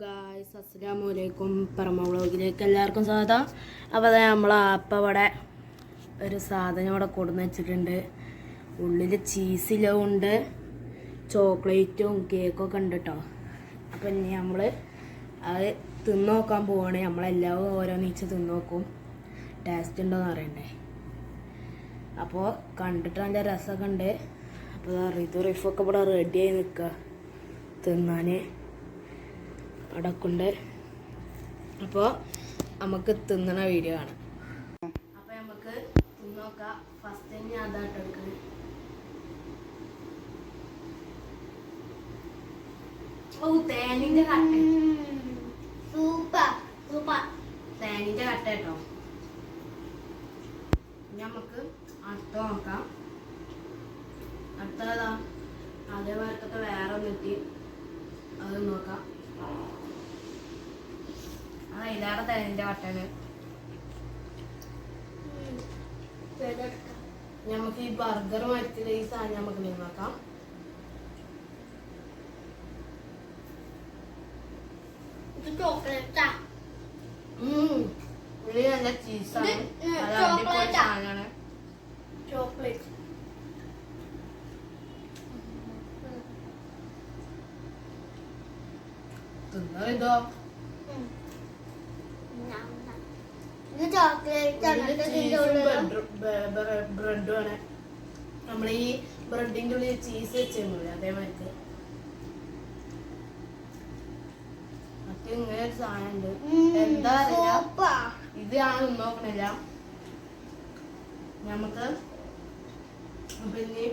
Guys അസ്സലാമു അലൈക്കും പറമ വ്ളോഗിലേക്ക് എല്ലാവർക്കും സ്വാഗതം. അപ്പോൾ അതായത് നമ്മൾ അപ്പം ഇവിടെ ഒരു സാധനം ഇവിടെ കൊടുന്ന് വെച്ചിട്ടുണ്ട്. ഉള്ളിൽ ചീസിലും ഉണ്ട്. ചോക്ലേറ്റും കേക്കും ഒക്കെ ഉണ്ട് കേട്ടോ അപ്പം ഇനി നമ്മൾ അത് തിന്നോക്കാൻ പോവാണ്. നമ്മളെല്ലാവരും ഓരോന്നീച്ച് തിന്ന് നോക്കും. ടേസ്റ്റ് ഉണ്ടോയെന്ന് അറിയണ്ടേ? അപ്പോൾ കണ്ടിട്ട് നല്ല രസമൊക്കെ ഉണ്ട്. അപ്പോൾ റിതു റിഫൊക്കെ ഇവിടെ റെഡിയായി നിൽക്കുക തിന്നാൻ അടക്കുണ്ട്. അപ്പോൾ നമുക്ക് തിന്നണ വീഡിയോ ആണ്. അപ്പോൾ നമുക്ക് തിന്നോക്കാം. ഫസ്റ്റ് തന്നെ അതാട്ട് എടുക്കുന്നത് ഓ തേനിന്റെ കട്ട. Super super. തേനിന്റെ കട്ട കേട്ടോ നമുക്ക് അടുത്ത നോക്കാം. അടുത്തതാ. അതേപോലത്തെ വേറെ ഒന്നിട്ട് അത് നോക്കാം. അതിലേറെ തേനിന്റെ കട്ടയാണ് നമുക്ക് ഈ ബർഗർ മരത്തിലെ ഈ സാധനം നമുക്ക് നിന്നാക്കാം ചോക്ലേറ്റാ. നല്ല ചീസാണ്. സാധനമാണ്. ചോക്ലേറ്റ്. തിന്നോ ഇതോ ചോക്ലേറ്റ് ആണ്. നമ്മൾ ഈ ബ്രെഡിന്റെ ഉള്ളിൽ ചീസ് വെച്ചിരുന്നില്ല അതേമാതിരി മറ്റേ ഇങ്ങനെ ഒരു സാധനം ഉണ്ട് എന്താ അറിയില്ല. ഇത് ഞാൻ നോക്കണില്ല. നമുക്ക് പിന്നെ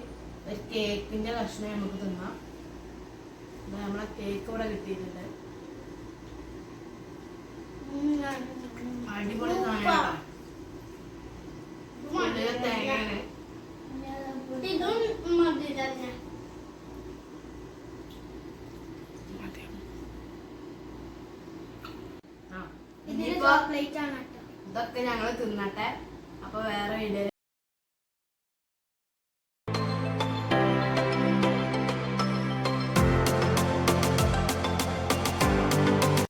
ഒരു കേക്കിന്റെ കഷ്ണം നമുക്ക് തിന്നാം. നമ്മളെ കേക്ക് ഇവിടെ കിട്ടിയിട്ടുണ്ട്. അടിപൊളി തേങ്ങയാണ് ഇതും മതി തന്നെ ഇതൊക്കെ ഞങ്ങൾ തിന്നട്ടെ. അപ്പൊ വേറെ വീഡിയോ